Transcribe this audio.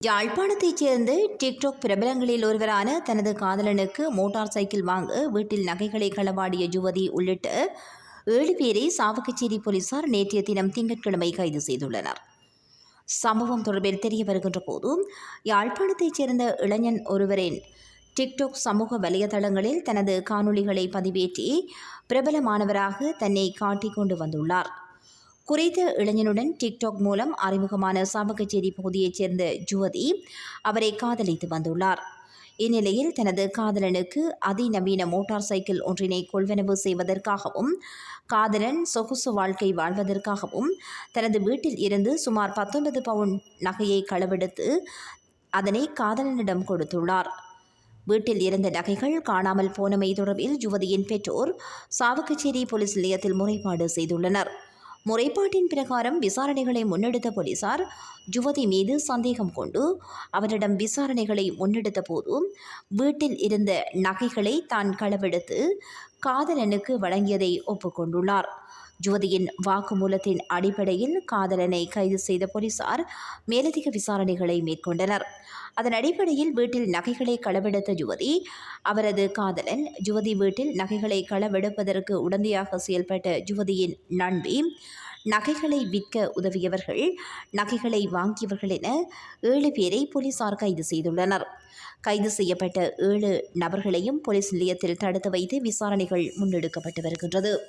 யாழ்ப்பாணத்தைச் சேர்ந்து டிக்டாக் பிரபலங்களில் ஒருவரான தனது காதலனுக்கு மோட்டார் சைக்கிள் வாங்க வீட்டில் நகைகளை களவாடிய யுவதி உள்ளிட்ட ஏழு பேரை சாவகச்சேரி போலீசார் நேற்றைய தினம் திங்கட்கிழமை கைது செய்துள்ளனர். சம்பவம் தொடர்பில் தெரிய வருகின்ற போது யாழ்ப்பாணத்தைச் சேர்ந்த இளைஞன் ஒருவரின் டிக்டாக் சமூக வலைதளங்களில் தனது காணொளிகளை பதிவேற்றி பிரபலமானவராக தன்னை காட்டிக் கொண்டு வந்துள்ளார். குறித்த இளைஞனுடன் டிக்டாக் மூலம் அறிமுகமான சாவகச்சேரி பகுதியைச் சேர்ந்த ஜுவதி அவரை காதலித்து வந்துள்ளார். இந்நிலையில் தனது காதலனுக்கு அதிநவீன மோட்டார் சைக்கிள் ஒன்றினை கொள்வனவு செய்வதற்காகவும் காதலன் சொகுசு வாழ்க்கை வாழ்வதற்காகவும் தனது வீட்டில் இருந்து சுமார் பத்தொன்பது பவுன் நகையை களவெடுத்து அதனை காதலனிடம் கொடுத்துள்ளார். வீட்டில் இருந்த நகைகள் காணாமல் போனமை தொடர்பில் யுவதியின் பெற்றோர் சாவகச்சேரி போலீஸ் நிலையத்தில் முறைப்பாடு செய்துள்ளனர். முறைப்பாட்டின் பிரகாரம் விசாரணைகளை முன்னெடுத்த போலீசார் யுவதி மீது சந்தேகம் கொண்டு அவரிடம் விசாரணைகளை முன்னெடுத்த போது வீட்டில் இருந்த நகைகளை தான் களவெடுத்து காதலனுக்கு வழங்கியதை ஒப்புக்கொண்டுள்ளார். யுவதியின் வாக்குமூலத்தின் அடிப்படையில் காதலனை கைது செய்த போலீசார் மேலதிக விசாரணைகளை மேற்கொண்டனர். அதன் அடிப்படையில் வீட்டில் நகைகளை களவெடுத்த யுவதி அவரது காதலன் யுவதி வீட்டில் நகைகளை களவெடுப்பதற்கு உடந்தையாக செயல்பட்ட யுவதியின் நண்பி நகைகளை விற்க உதவியவர்கள் நகைகளை வாங்கியவர்கள் என ஏழு பேரை போலீசார் கைது செய்துள்ளனர். கைது செய்யப்பட்ட ஏழு நபர்களையும் போலீஸ் நிலையத்தில் தடுத்து வைத்து விசாரணைகள் முன்னெடுக்கப்பட்டு வருகின்றது.